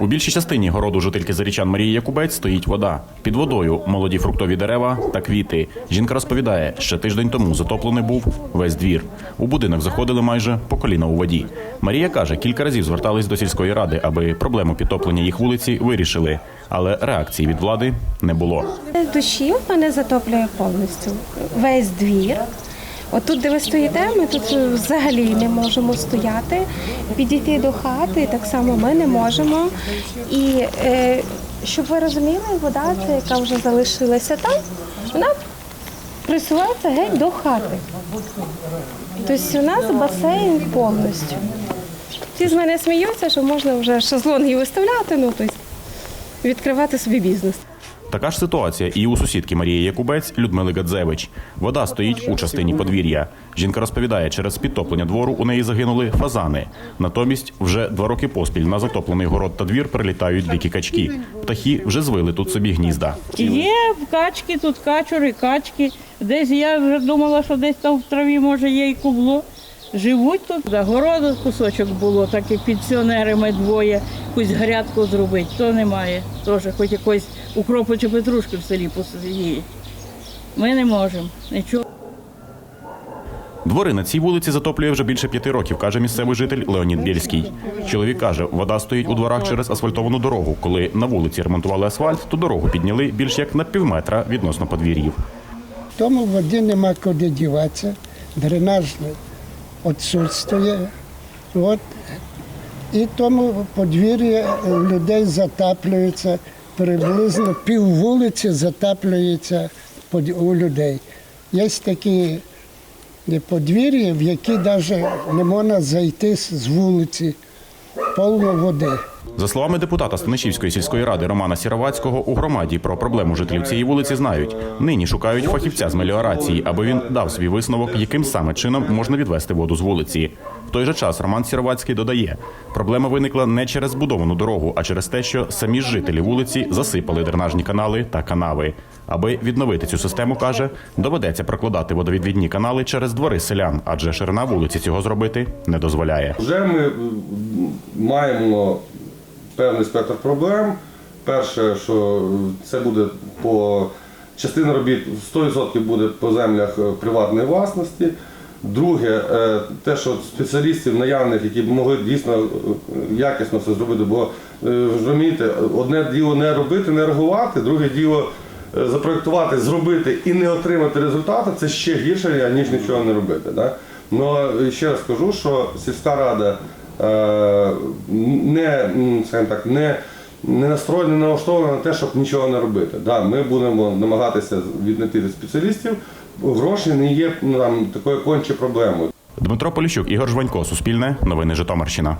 У більшій частині городу жительки Зарічан Марії Якубець стоїть вода. Під водою молоді фруктові дерева та квіти. Жінка розповідає, ще тиждень тому затоплений був весь двір. У будинок заходили майже по коліна у воді. Марія каже, кілька разів звертались до сільської ради, аби проблему підтоплення їх вулиці вирішили. Але реакції від влади не було. Дощів мене затоплює повністю. Весь двір. Отут, де ви стоїте, ми тут взагалі не можемо стояти. Підійти до хати так само ми не можемо. І е, щоб ви розуміли, вода, яка вже залишилася там, вона присувається геть до хати. Тобто у нас басейн повністю. Всі з мене сміються, що можна вже шезлонги виставляти, ну тобто відкривати собі бізнес. Така ж ситуація і у сусідки Марії Якубець Людмили Гадзевич. Вода стоїть у частині подвір'я. Жінка розповідає, через підтоплення двору у неї загинули фазани. Натомість вже два роки поспіль на затоплений город та двір прилітають дикі качки. Птахи вже звили тут собі гнізда. Є качки, тут качури, качки. Десь я вже думала, що десь там в траві може є і кубло. Живуть тут. За городу кусочок було, так і пенсіонери ми двоє, якусь грядку зробити, то немає. Теж хоч якось укропу чи петрушки в селі посадіє. Ми не можемо. Нічого. Двори на цій вулиці затоплює вже більше п'яти років, каже місцевий житель Леонід Бєльський. Чоловік каже, вода стоїть у дворах через асфальтовану дорогу. Коли на вулиці ремонтували асфальт, то дорогу підняли більш як на півметра відносно подвір'їв. Тому воді нема куди діватися, дренаж відсутствує. От. І тому подвір'я людей затаплюється, приблизно пів вулиці затаплюється у людей. Є такі подвір'я, в які навіть не можна зайти з вулиці, повно води. За словами депутата Станишівської сільської ради Романа Сіровацького, у громаді про проблему жителів цієї вулиці знають. Нині шукають фахівця з меліорації, аби він дав свій висновок, яким саме чином можна відвести воду з вулиці. В той же час Роман Сіровацький додає, проблема виникла не через збудовану дорогу, а через те, що самі жителі вулиці засипали дренажні канали та канави. Аби відновити цю систему, каже, доведеться прокладати водовідвідні канали через двори селян, адже ширина вулиці цього зробити не дозволяє. Вже ми маємо певний спектр проблем. Перше, що це буде по частина робіт 100% буде по землях е, приватної власності. Друге, е, те, що спеціалістів наявних, які б могли дійсно е, якісно все зробити, бо розумієте, одне діло не робити, не реагувати, друге діло запроектувати, зробити і не отримати результату, це ще гірше, ніж нічого не робити. Да? Ну е, ще раз кажу, що сільська рада не, м, скажімо так, не, не настроєна, не налаштована на те, щоб нічого не робити. Да, ми будемо намагатися віднайти спеціалістів. Гроші не є ну, там, такою конче проблемою. Дмитро Поліщук, Ігор Жванько, Суспільне, Новини Житомирщина.